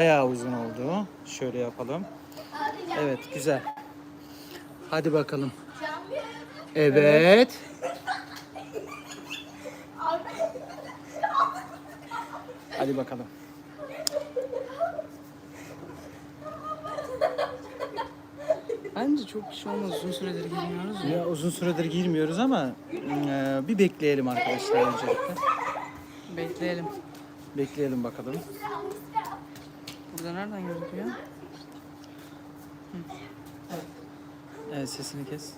bayağı uzun oldu. Şöyle yapalım. Evet güzel. Hadi bakalım. Evet. Hadi bakalım. Bence çok kişi olmaz. Uzun süredir girmiyoruz ya. Ya uzun süredir girmiyoruz ama e, bir bekleyelim arkadaşlar öncelikle. Bekleyelim. Bekleyelim bakalım. Burada nereden gözüküyor? Evet sesini kes.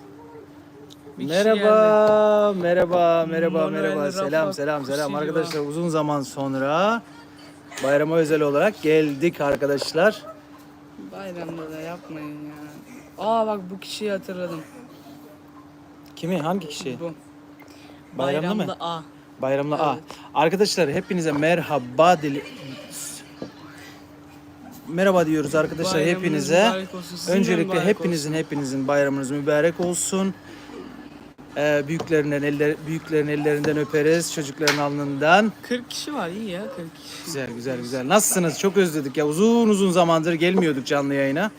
Bir Merhaba, merhaba, merhaba, Manuel merhaba. Rafa Selam, selam, selam. Arkadaşlar uzun zaman sonra bayrama özel olarak geldik arkadaşlar. Bayramda da yapmayın ya. Aa bak bu kişiyi hatırladım. Kimi? Hangi kişi? Bu. Bayramlı mı? Bayramda A. Bayramla A. Arkadaşlar hepinize merhaba dili... Merhaba diyoruz arkadaşlar Bayramınız hepinize. mübarek olsun. Sizin de Öncelikle mübarek hepinizin olsun. hepinizin bayramınız mübarek olsun. Ee, büyüklerinden eller büyüklerin ellerinden öperiz, çocukların alnından. 40 kişi var iyi ya 40 kişi. Güzel güzel güzel. Nasılsınız? Çok özledik ya. Uzun uzun zamandır gelmiyorduk canlı yayına.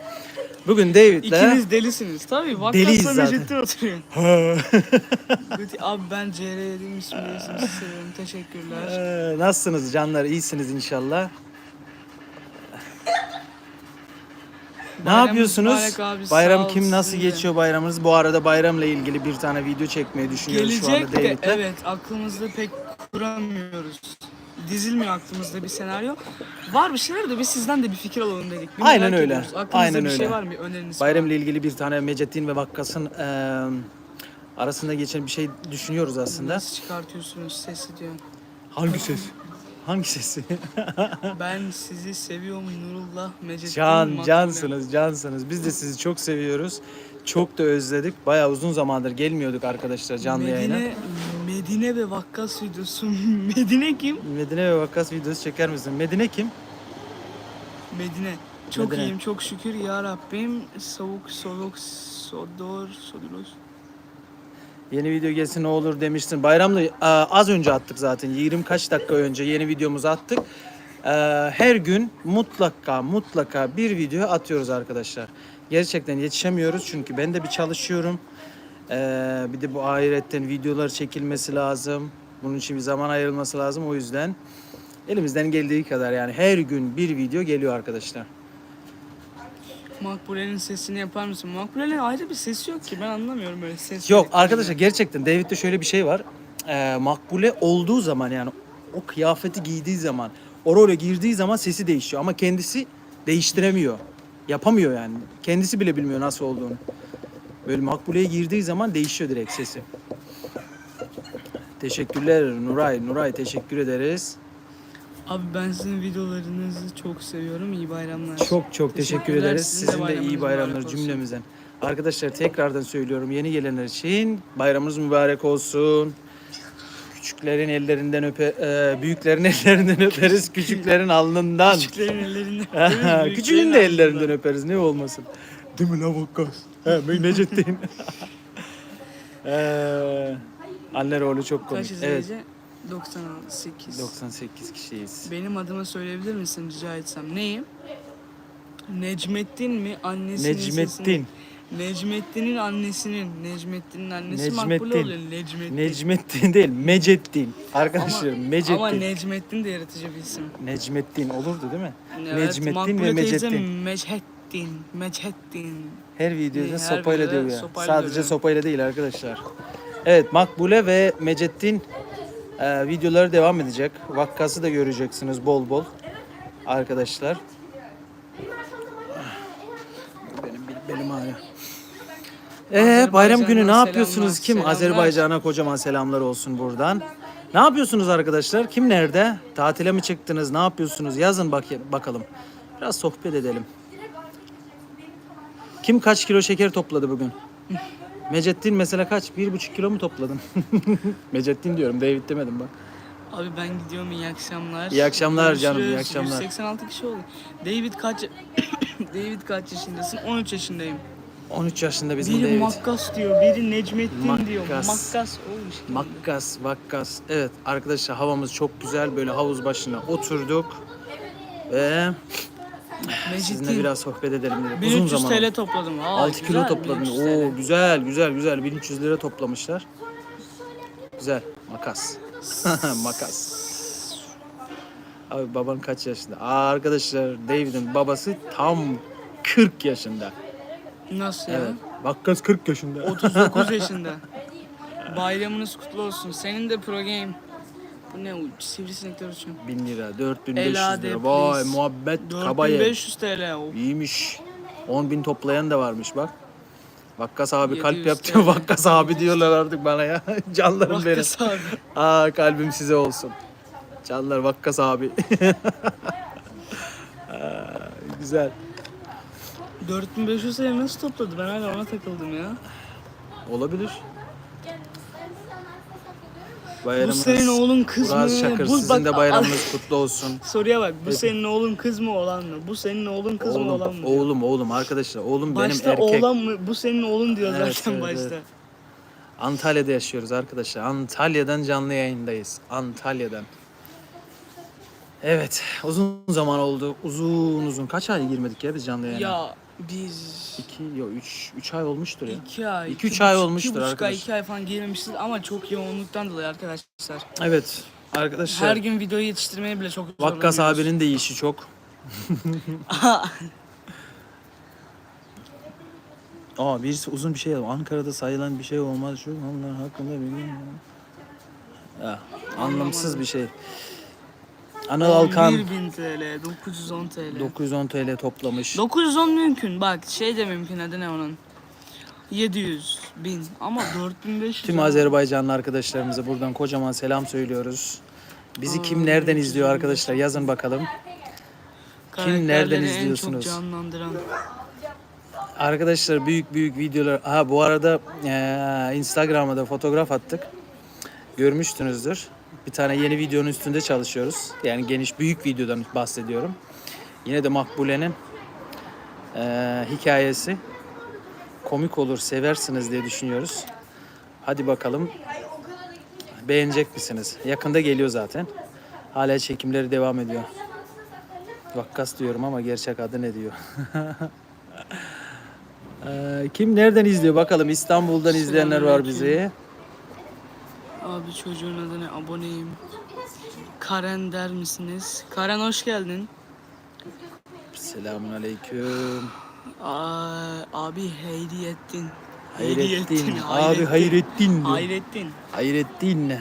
Bugün David'le İkiniz delisiniz. Tabii Deliyiz Vakkas zaten. Mecit'te oturuyorum. Guti- Abi ben ismi. Sizi seviyorum. Teşekkürler. Ee, nasılsınız canlar? İyisiniz inşallah. Ne Bayramınız yapıyorsunuz? mübarek abi, sağ Bayram ol, kim nasıl sizin de. geçiyor bayramınız? Bu arada bayramla ilgili bir tane video çekmeyi düşünüyoruz şu anda Gelecek de David'le. evet aklımızda pek kuramıyoruz. Dizilmiyor aklımızda bir senaryo. Var bir şeyler de biz sizden de bir fikir alalım dedik. Bir Aynen merak öyle. ediyoruz. Aklınızda Aynen bir şey öyle. var mı? Bir öneriniz Bayramla ilgili bir tane Mecettin ve Vakkas'ın eee, arasında geçen bir şey düşünüyoruz aslında. Nasıl çıkartıyorsunuz sesi diyor. Hangi ses? Hangi sesi? Ben sizi seviyorum Nurullah Mecettin Can, cansınız, cansınız. Biz de sizi çok seviyoruz. Çok da özledik. Bayağı uzun zamandır gelmiyorduk arkadaşlar canlı yayına. Medine, Medine ve Vakkas videosu. Medine kim? Medine ve Vakkas videosu çeker misin? Medine kim? Medine. Çok Medine. iyiyim çok şükür ya Rabbim. Soğuk soluk sodor sodulos. Yeni video gelsin ne olur demiştin. Bayramda Aa, az önce attık zaten. 20 kaç dakika önce yeni videomuzu attık. Ee, her gün mutlaka mutlaka bir video atıyoruz arkadaşlar. Gerçekten yetişemiyoruz çünkü ben de bir çalışıyorum. Ee, bir de bu ahiretten videolar çekilmesi lazım. Bunun için bir zaman ayrılması lazım. O yüzden elimizden geldiği kadar yani her gün bir video geliyor arkadaşlar. Makbule'nin sesini yapar mısın? Makbule'nin ayrı bir sesi yok ki ben anlamıyorum öyle ses. Yok arkadaşlar gerçekten David'de şöyle bir şey var. Ee, makbule olduğu zaman yani o kıyafeti giydiği zaman role girdiği zaman sesi değişiyor ama kendisi değiştiremiyor. Yapamıyor yani. Kendisi bile bilmiyor nasıl olduğunu. Böyle makbuleye girdiği zaman değişiyor direkt sesi. Teşekkürler Nuray. Nuray teşekkür ederiz. Abi ben sizin videolarınızı çok seviyorum. İyi bayramlar. Çok çok teşekkür Teşekkürler. ederiz. Sizin de Sizin de iyi bayramınız bayramlar cümlemizden. Arkadaşlar tekrardan söylüyorum yeni gelenler için bayramınız mübarek olsun. Küçüklerin ellerinden öpe, e, büyüklerin ellerinden öperiz, küçüklerin alnından. Küçüklerin ellerinden. Küçüğün de ellerinden öperiz ne olmasın. Değil mi lan Vakkas? He Necettin. Eee anne rolü çok komik. Kaç Evet? 98. 98 kişiyiz. Benim adıma söyleyebilir misin rica etsem? Neyim? Necmettin mi? Annesinin Necmettin. sesini- Necmettin'in annesinin. Necmettin'in annesi makbule Necmettin. oluyor. Necmettin. Necmettin değil, Mecettin. Arkadaşlar Ama, Mecettin. ama Necmettin de yaratıcı bir isim. Necmettin olurdu değil mi? Evet, Necmettin ve Makbule Mecettin. Meçhettin. Meçhettin. Her videoda Her sopayla dövüyor. sopayla Sadece dövüyor. sopayla değil arkadaşlar. Evet Makbule ve Mecettin e, videoları devam edecek. Vakkası da göreceksiniz bol bol arkadaşlar. Benim benim ağrıyor. Ee, bayram günü ne yapıyorsunuz? Kim? selamlar. Azerbaycan'a kocaman selamlar olsun buradan. Ne yapıyorsunuz arkadaşlar? Kim nerede? Tatile mi çıktınız? Ne yapıyorsunuz? Yazın bak bakalım. Biraz sohbet edelim. Kim kaç kilo şeker topladı bugün? Mecettin mesela kaç? Bir buçuk kilo mu topladın? Mecettin diyorum. David demedim bak. Abi ben gidiyorum iyi akşamlar. İyi akşamlar canım, iyi Görüşürüz. akşamlar. 186 kişi oldu. David kaç David kaç yaşındasın? 13 yaşındayım. 13 yaşında bizim biri David. Makkas diyor, biri Necmettin diyor. Makkas. Makkas olmuş. gibi. Makkas, vakkas. Evet arkadaşlar havamız çok güzel. Böyle havuz başına oturduk. Ve Sizinle biraz sohbet edelim dedik. Uzun 1300 zaman. TL topladım. Aa, 6 kilo güzel, topladım. 1300 Oo güzel güzel güzel. 1300 lira toplamışlar. Güzel. Makas. Makas. Abi baban kaç yaşında? Aa, arkadaşlar David'in babası tam 40 yaşında. Nasıl ya? Evet. Vakkas 40 yaşında. 39 yaşında. Bayramınız kutlu olsun. Senin de pro game. Bu ne? Sivrisinekler uçuyor. 1000 lira, 4500 Elade, lira. Vay please. muhabbet kabaye. 4500 TL. O. İyiymiş. 10 bin toplayan da varmış bak. Vakkas abi kalp 700 yaptı. TL. Vakkas abi diyorlar artık bana ya. Canlarım benim. Vakkas abi. Aa kalbim size olsun. Canlar Vakkas abi. Aa, güzel. 4500 TL nasıl topladı? Ben hala ona takıldım ya. Olabilir. Bu Bayramınız, senin oğlun kız mı? Uraz Şakır Bu, sizin de bak- bayramınız kutlu olsun. Soruya bak. Bu senin oğlun kız mı oğlan mı? Bu senin oğlun kız mı Oğlum, oğlan mı? oğlum, oğlum arkadaşlar. Oğlum Başta benim erkek. oğlan mı? Bu senin oğlun diyor Evet, zaten evet, başta. evet. Antalya'da yaşıyoruz arkadaşlar. Antalya'dan canlı yayındayız. Antalya'dan. Evet, uzun zaman oldu. Uzun uzun. Kaç ay girmedik ya biz canlı yayına? Ya biz 2 yok 3 3 ay olmuştur ya. iki ay, İki, üç iki ay buçuk- olmuştur iki buçuk ay, falan girmemişiz ama çok yoğunluktan dolayı arkadaşlar. Evet. Arkadaşlar Her gün videoyu yetiştirmeye bile çok Vakkas zorlanıyoruz. abinin de işi çok. Aa birisi uzun bir şey yazmış. Ankara'da sayılan bir şey olmaz şu onlar hakkında bilmiyorum. Ya, anlamsız bir şey. Anıl Alkan 1000 TL, 910 TL. 910 TL toplamış. 910 mümkün bak şey de mümkün adı ne onun? 700 bin ama 4500 Tüm Azerbaycanlı arkadaşlarımıza buradan kocaman selam söylüyoruz. Bizi kim nereden izliyor arkadaşlar yazın bakalım. Karakterleri nereden En izliyorsunuz? çok canlandıran. Arkadaşlar büyük büyük videolar. Ha bu arada eee Instagram'a da fotoğraf attık. Görmüşsünüzdür. Bir tane yeni videonun üstünde çalışıyoruz. Yani geniş büyük videodan bahsediyorum. Yine de Makbule'nin eee, hikayesi komik olur, seversiniz diye düşünüyoruz. Hadi bakalım. Beğenecek misiniz? Yakında geliyor zaten. Hala çekimleri devam ediyor. Vakkas diyorum ama gerçek adı ne diyor? Ee, kim nereden izliyor bakalım İstanbul'dan izleyenler var bizi. Abi çocuğun adı ne? Aboneyim. Karen der misiniz? Karen hoş geldin. Selamun aleyküm. Aa, abi Heyriyeddin. Hayrettin. Abi Hayrettin. Hayrettin. Hayrettin.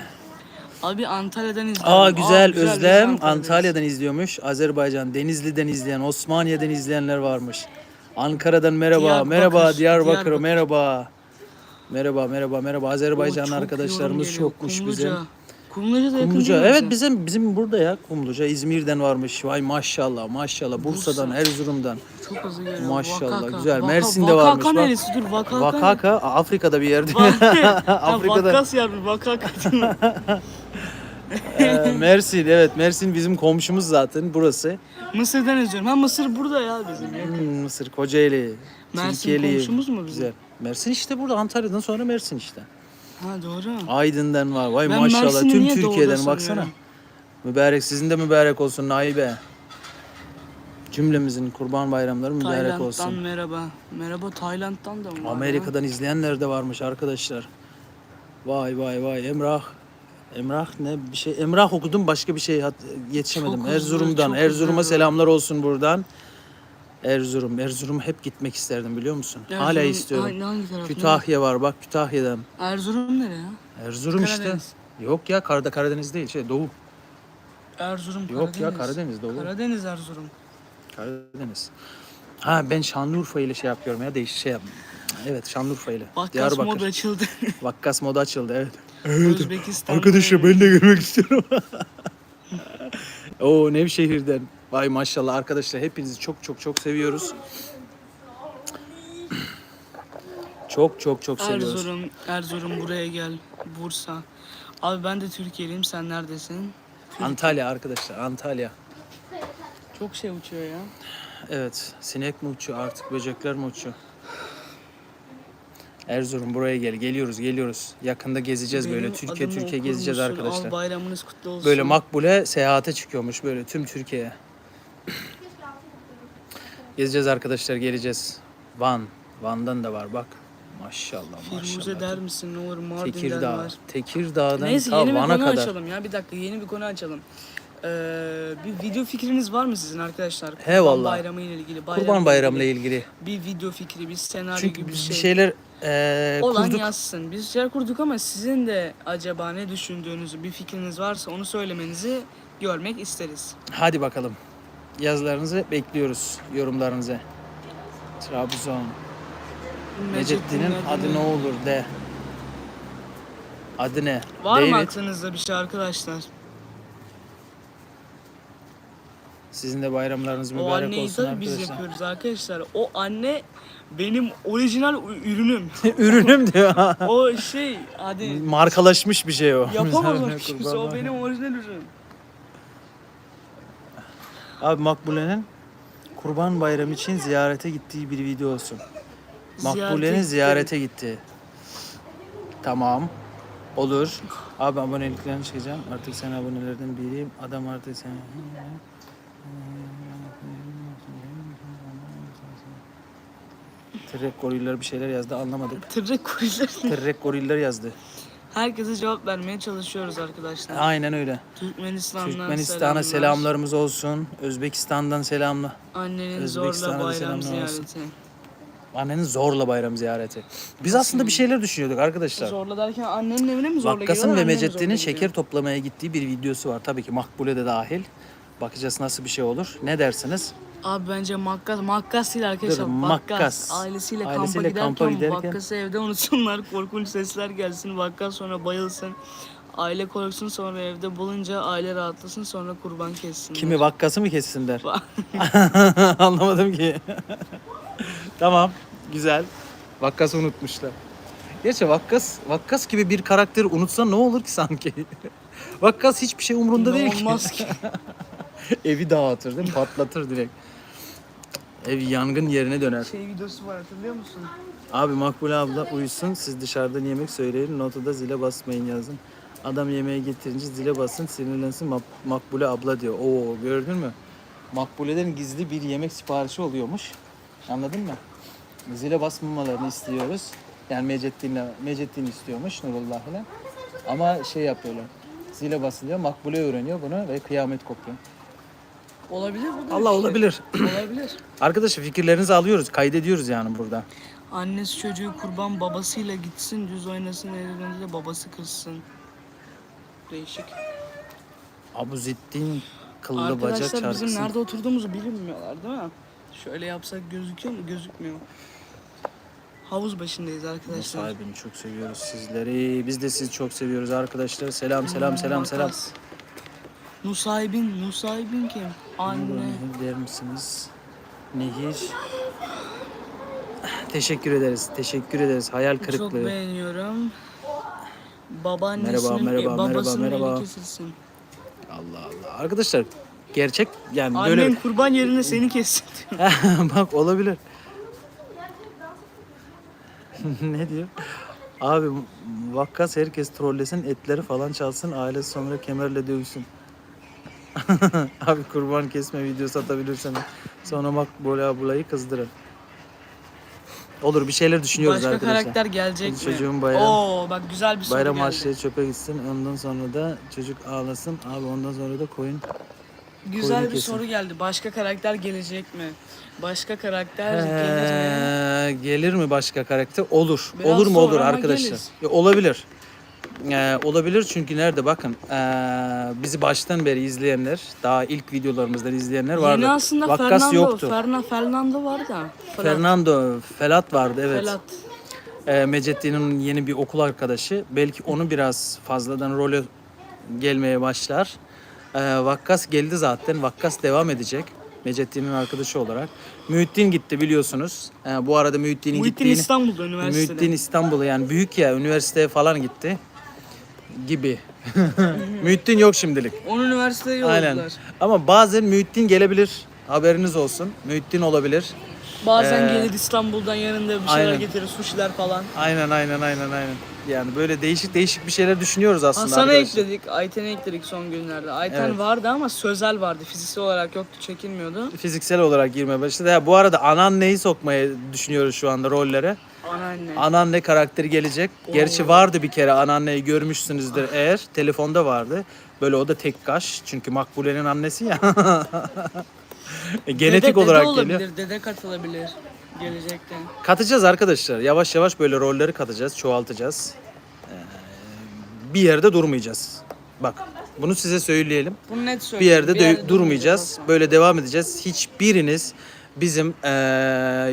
Abi Antalya'dan izliyorum. Aa güzel biz Özlem Antalya'dayız. Antalya'dan izliyormuş. Azerbaycan Denizli'den izleyen, Osmaniye'den izleyenler varmış. Ankara'dan merhaba. Diyarbakır, merhaba Diyarbakır, Diyarbakır. merhaba. Merhaba merhaba merhaba. Oo, Azerbaycanlı çok arkadaşlarımız yorum geliyor. çokmuş Kumluca. bize. Kumluca da yakın Kumluca. değil mi Evet bize? bizim bizim burada ya Kumluca. İzmir'den varmış. Vay maşallah maşallah. Bursa'dan, Bursa. Erzurum'dan. Çok hızlı geliyor. Maşallah, Vakaka. güzel. Vaka- Mersin'de Vakaka varmış, bak. neresi? Dur Vakaka. Vakaka Afrika'da bir yerde. Afrika'da. Afrika'da. Vakkas yer Vakaka. Ee, Mersin evet Mersin bizim komşumuz zaten burası. Mısır'dan izliyorum. Ha Mısır burada ya bizim. Hmm, Mısır, Kocaeli, Mersin Tilkeli. komşumuz mu bizim? Güzel. Mersin işte burada Antalya'dan sonra Mersin işte. Ha doğru. Aydın'dan var. Vay Ben maşallah Mersin'i tüm niye doğuda Türkiye'den baksana. sanıyorum? Mübarek sizin de mübarek olsun Naibe. Cümlemizin kurban bayramları mübarek Tayland'dan olsun. merhaba. Merhaba Tayland'dan da mı var ya? Amerika'dan izleyenler de varmış arkadaşlar. Vay vay vay Emrah. Emrah ne bir şey Emrah okudum başka bir şey hat- yetişemedim. Çok hızlı, Erzurum'dan. çok Erzurum'a hızlı. selamlar olsun buradan. Erzurum. Erzurum hep gitmek isterdim biliyor musun? Hala Erzurum- istiyorum. Hangi, hangi taraf? Kütahya var bak Kütahya'dan. Erzurum nere ya? Erzurum işte. Karadeniz. Yok ya Karada Karadeniz değil şey Doğu. Erzurum Yok ya Karadeniz. Karadeniz Doğu. Karadeniz Erzurum. Karadeniz. Ha ben Şanlıurfa ile şey yapıyorum ya değişik şey yaptım. Evet Şanlıurfa ile. Vakkas Diyarbakır. mod açıldı. Vakkas modu açıldı evet. Özbekistan. Arkadaşlar ben de görmek istiyorum. Oo Nevşehir'den. Vay maşallah arkadaşlar hepinizi çok çok çok seviyoruz. Çok çok çok seviyoruz. Erzurum, Erzurum buraya gel. Bursa. Abi ben de Türkiye'liyim. Sen neredesin? Antalya arkadaşlar Antalya. Çok şey uçuyor ya. Evet sinek mi uçuyor artık böcekler mi uçuyor? Erzurum buraya gel geliyoruz geliyoruz. Yakında gezeceğiz böyle Benim Türkiye adımı Türkiye okur gezeceğiz arkadaşlar. Al bayramınız kutlu olsun. Böyle makbule seyahate çıkıyormuş böyle tüm Türkiye'ye. Gezeceğiz arkadaşlar geleceğiz. Van. Van'dan da var bak. Maşallah Firuze maşallah. der misin ne olur Mardin'den Tekirdağ. var. Tekirdağ'dan Neyse ta yeni bir Van'a konu kadar. açalım ya bir dakika yeni bir konu açalım. Ee, bir video fikriniz var mı sizin arkadaşlar? Kurban He vallahi. Bayramı ile ilgili. Kurban Bayramı'yla ilgili. Bir video fikri, bir senaryo Çünkü gibi bir şey. şeyler eee Olan kurduk. yazsın. Biz şeyler kurduk ama sizin de acaba ne düşündüğünüzü, bir fikriniz varsa onu söylemenizi görmek isteriz. Hadi bakalım. Yazılarınızı bekliyoruz. Yorumlarınızı. Trabzon. Necettin'in adı ne olur de. Adı ne? Var mı David. aklınızda bir şey arkadaşlar? Sizin de bayramlarınız O mübarek anneyi olsun tabii biz arkadaşlar. yapıyoruz arkadaşlar. O anne benim orijinal ürünüm. Ürünüm diyor. o şey hadi Markalaşmış bir şey o. yapamaz o Kurban kimse. O benim orijinal ürünüm. Abi Makbule'nin Kurban Bayramı için ziyarete gittiği bir video olsun. Makbule'nin ziyarete gitti. Tamam. Olur. Abi aboneliklerini çekeceğim. Artık sen abonelerden biriyim. Adam artık sen... Tırrek goriller bir şeyler yazdı anlamadık. Tırrek kuriler. Tırrek goriller yazdı. Herkese cevap vermeye çalışıyoruz arkadaşlar. Aynen öyle. Türkmenistan'dan Türkmenistan'a selamlarımız olsun. Özbekistan'dan selamla. Annenin zorla bayram ziyareti. Annenin zorla bayram ziyareti. Biz aslında bir şeyler düşünüyorduk arkadaşlar. Zorla derken annenin evine mi zorla Vakkas'ın ve anneye mi zorla Mecettin'in şeker toplamaya gittiği bir videosu var. Tabii ki Makbule de dahil. Bakacağız nasıl bir şey olur. Ne dersiniz? Abi bence Makkas, Makkas değil arkadaşlar. Dur, Makkas. Makkas. Ailesiyle, Ailesiyle kampa, kampa giderken, giderken- evde unutsunlar. Korkunç sesler gelsin. Vakkas sonra bayılsın. Aile korksun sonra evde bulunca aile rahatlasın sonra kurban kessin. Kimi Vakkas'ı mı kessinler? Anlamadım ki. tamam. Güzel. Vakkas'ı unutmuşlar. Gerçi Vakkas, Vakkas gibi bir karakteri unutsa ne olur ki sanki? Vakkas hiçbir şey umrunda Ne değil ki. olmaz ki. Evi dağıtır değil mi? Patlatır direkt. Ev yangın yerine döner. Şey videosu var hatırlıyor musun? Abi Makbule abla uyusun. Siz dışarıdan yemek söyleyin. Notu da zile basmayın yazın. Adam yemeği getirince zile basın. Sinirlensin Mak- Makbule abla diyor. Oo gördün mü? Makbule'den gizli bir yemek siparişi oluyormuş. Anladın mı? Zile basmamalarını istiyoruz. Yani Mecettin'le Mecettin istiyormuş Nurullah'la. Ama şey yapıyorlar. Zile basılıyor. Makbule öğreniyor bunu ve kıyamet kopuyor. Olabilir bu da. Allah işte. olabilir. Olabilir. Arkadaşlar fikirlerinizi alıyoruz. Kaydediyoruz yani burada. Annesi çocuğu kurban babasıyla gitsin düz oynasın evlendiğinde de babası kırsın. Değişik. Abu Zittin kıllı bacak Arkadaşlar şarkısı. bizim nerede oturduğumuzu bilinmiyorlar değil mi? Şöyle yapsak gözüküyor mu? Gözükmüyor. Havuz başındayız arkadaşlar. Sahibini çok seviyoruz sizleri. Biz de sizi çok seviyoruz arkadaşlar. Selam selam selam selam. Makas. Nusaybin, Nusaybin kim? Anne. Der misiniz? Nehir. Teşekkür ederiz. Teşekkür ederiz. Hayal Çok kırıklığı. beğeniyorum. Babaannesinin, Merhaba, merhaba, e, babasının merhaba, merhaba. kesilsin. Allah Allah. Arkadaşlar gerçek yani Annen böyle kurban yerine seni kessin bak olabilir. ne diyor? Abi vakkas herkes trollesin, etleri falan çalsın, ailesi sonra kemerle dövüşsün. Abi kurban kesme videosu atabilirsen sonra bak böyle ablayı kızdırır. Olur bir şeyler düşünüyoruz Başka arkadaşlar. karakter gelecek mi? Çocuğun bayram- Oo bak güzel bir soru Bayram geldi. harçlığı çöpe gitsin ondan sonra da çocuk ağlasın. Abi ondan sonra da koyun. Güzel koyunu bir kesin. soru geldi. Başka karakter gelecek mi? Başka karakter gelir mi? Ee, gelir mi başka karakter? Olur. Biraz olur mu zor olur ama arkadaşlar. gelir. Ya, olabilir. Ee, olabilir çünkü nerede bakın ee, bizi baştan beri izleyenler daha ilk videolarımızdan izleyenler vardı. Yeni aslında Vakkas Fernando, yoktu. Ferna, Fernando var da. Fernando. Fernando Felat vardı evet. Felat. Ee, Mecettin'in yeni bir okul arkadaşı. Belki onu biraz fazladan role gelmeye başlar. Ee, Vakkas geldi zaten. Vakkas devam edecek. Mecettin'in arkadaşı olarak. Mühittin gitti biliyorsunuz. Ee, bu arada Mühittin'in Muhittin gittiğini... İstanbul'da üniversitede. Mühittin İstanbul'a yani büyük ya üniversiteye falan gitti gibi. Mühittin yok şimdilik. Onu üniversiteye Aynen. yolladılar. Ama bazen Mühittin gelebilir. Haberiniz olsun. Mühittin olabilir. Bazen Ee, gelir İstanbul'dan yanında bir şeyler aynen. getirir, suşiler falan. Aynen aynen aynen aynen. Yani böyle değişik değişik bir şeyler düşünüyoruz aslında Hasan'ı arkadaşlar. ekledik, Ayten'i ekledik son günlerde. Ayten Evet. vardı ama sözel vardı. Fiziksel olarak yoktu, çekilmiyordu. Fiziksel olarak girmeye başladı. Ha, bu arada anneanneyi sokmaya düşünüyoruz şu anda rollere. Anneanne. Anneanne karakteri gelecek. Gerçi vardı bir kere anneanneyi görmüşsünüzdür eğer. Telefonda vardı. Böyle o da tek kaş. Çünkü Makbule'nin annesi ya. E, Genetik dede, olarak dede olabilir, geliyor. dede katılabilir gelecekte. Katacağız arkadaşlar. Yavaş yavaş böyle rolleri katacağız, çoğaltacağız. Ee, bir yerde durmayacağız. Bak bunu size söyleyelim. Bunu net Bir söyleyeyim. yerde, de durmayacağız. Böyle devam edeceğiz. Hiçbiriniz bizim eee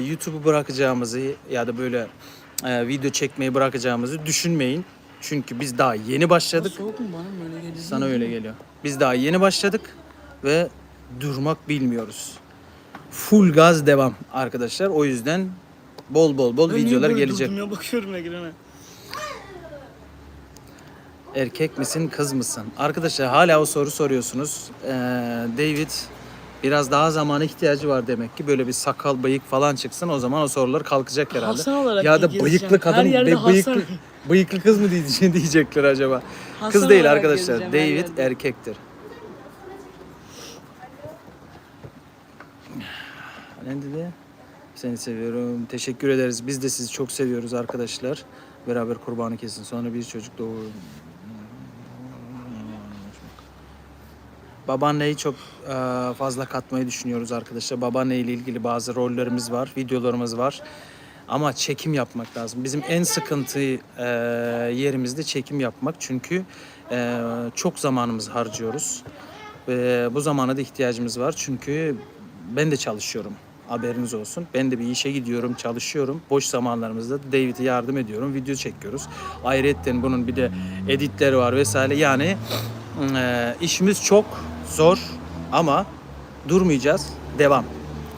YouTube'u bırakacağımızı ya da böyle eee, video çekmeyi bırakacağımızı düşünmeyin. Çünkü biz daha yeni başladık. Soğuk mu bana mı öyle geliyor? Sana öyle geliyor. Biz daha yeni başladık ve durmak bilmiyoruz. Full gaz devam arkadaşlar. O yüzden bol bol bol Ben niye videolar böyle gelecek. durdum ya bakıyorum ekrana. Erkek misin, kız mısın? Arkadaşlar hala o soru soruyorsunuz. Ee, David biraz daha zamana ihtiyacı var demek ki. Böyle bir sakal, bıyık falan çıksın. O zaman o sorular kalkacak herhalde. Hasan olarak ya da gezeceğim. bıyıklı Her kadın, yerde be- bıyıklı, Hasan. bıyıklı kız mı diyecek- diyecekler acaba? Hasan kız değil olarak arkadaşlar. gezeceğim her David yerde. erkektir. Ne dedi? Seni seviyorum. Teşekkür ederiz. Biz de sizi çok seviyoruz arkadaşlar. Beraber kurbanı kesin. Sonra bir çocuk doğur. Babaanneyi çok e, fazla katmayı düşünüyoruz arkadaşlar. Babaanne ile ilgili bazı rollerimiz var, videolarımız var. Ama çekim yapmak lazım. Bizim en sıkıntı e, yerimizde çekim yapmak. Çünkü e, çok zamanımızı harcıyoruz. Ve bu zamana da ihtiyacımız var. Çünkü ben de çalışıyorum. Haberiniz olsun. Ben de bir işe gidiyorum, çalışıyorum. Boş zamanlarımızda David'e yardım ediyorum. Video çekiyoruz. Ayrıca bunun bir de editleri var vesaire. Yani e, işimiz çok zor ama durmayacağız. Devam.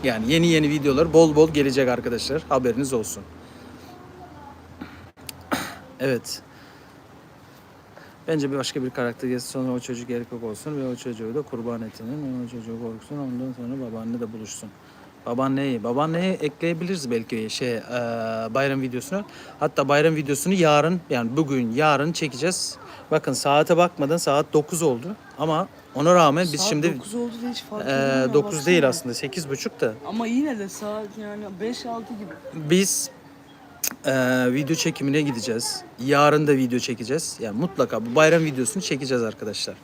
Yani yeni yeni videolar bol bol gelecek arkadaşlar. Haberiniz olsun. Evet. Bence bir başka bir karakter gelsin sonra o çocuk erkek olsun ve o çocuğu da kurban etinin. O çocuğu korksun ondan sonra babaanne de buluşsun. Babaanneyi, babaanneyi ekleyebiliriz belki şey eee, bayram videosunu. Hatta bayram videosunu yarın yani bugün yarın çekeceğiz. Bakın saate bakmadan saat 9 oldu ama ona rağmen biz Saat şimdi 9 oldu da hiç fark eee, etmiyor. 9 değil baksana. aslında 8.30 da Ama yine de saat yani 5-6 gibi. biz eee, video çekimine gideceğiz. Yarın da video çekeceğiz. Yani mutlaka bu bayram videosunu çekeceğiz arkadaşlar.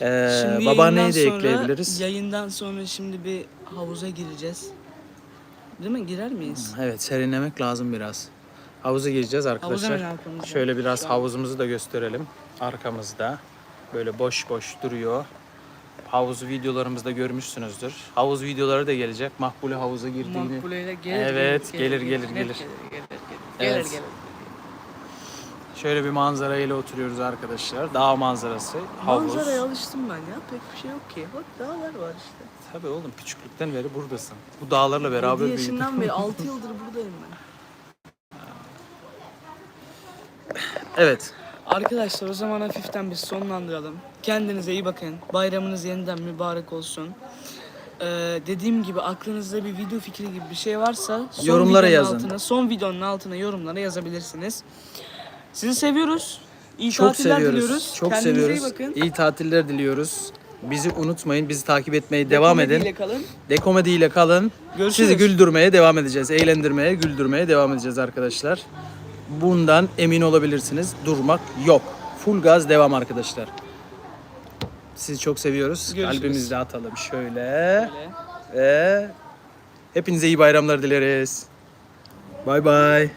Eee Şimdi babaanneyi de yayından sonra- ekleyebiliriz. Yayından sonra şimdi bir havuza gireceğiz. Değil mi? Girer miyiz? Evet serinlemek lazım biraz. Havuza gireceğiz arkadaşlar. hemen arkamızda. Şöyle biraz havuzumuzu da gösterelim. Arkamızda. Böyle boş boş duruyor. Havuz videolarımızda görmüşsünüzdür. Havuz videoları da gelecek. Makbule havuza girdiğini. Makbuleyle gelir. Evet, gelir, gelir, Net gelir. Gelir, gelir, Evet. gelir. gelir. Şöyle bir manzara ile oturuyoruz arkadaşlar. Dağ manzarası, havuz. Manzaraya alıştım ben ya. Pek bir şey yok ki. Bak dağlar var işte. Tabii oğlum küçüklükten beri buradasın. Bu dağlarla beraber 7 büyüdün. yaşından beri 6 yıldır buradayım ben. Evet. Arkadaşlar o zaman hafiften biz sonlandıralım. Kendinize iyi bakın. Bayramınız yeniden mübarek olsun. Ee, dediğim gibi aklınızda bir video fikri gibi bir şey varsa son Yorumlara yazın. Altına, son videonun altına yorumlara yazabilirsiniz. Sizi seviyoruz. İyi Çok tatiller seviyoruz. diliyoruz. Çok Kendinize seviyoruz. iyi bakın. İyi tatiller diliyoruz. Bizi unutmayın. Bizi takip etmeye devam edin. Komediyle kalın. Dekomedi ile kalın. Görüşürüz. Sizi güldürmeye devam edeceğiz. Eğlendirmeye, güldürmeye devam edeceğiz arkadaşlar. Bundan emin olabilirsiniz. Durmak yok. Full gaz devam arkadaşlar. Sizi çok seviyoruz. Görüşürüz. Kalbimizde atalım şöyle. Böyle. Ve hepinize iyi bayramlar dileriz. Bay bay.